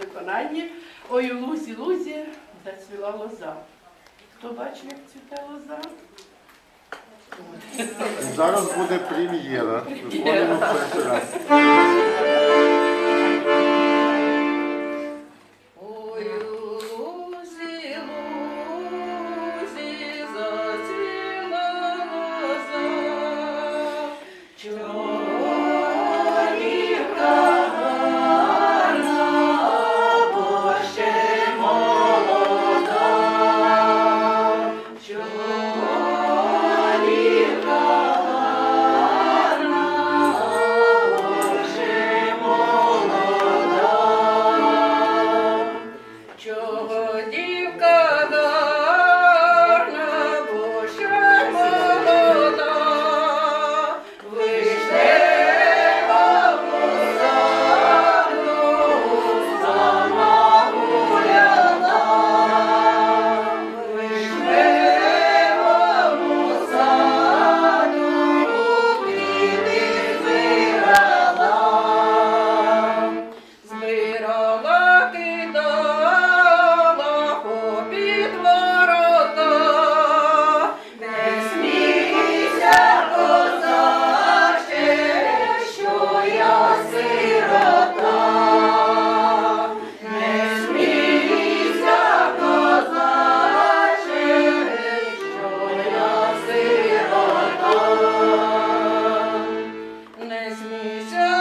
виконанні. Ой, у лузі, лузі зацвіла лоза. Хто бачив, як цвіте лоза? Зараз буде прем'єра. Виконуємо перший раз. Jesus.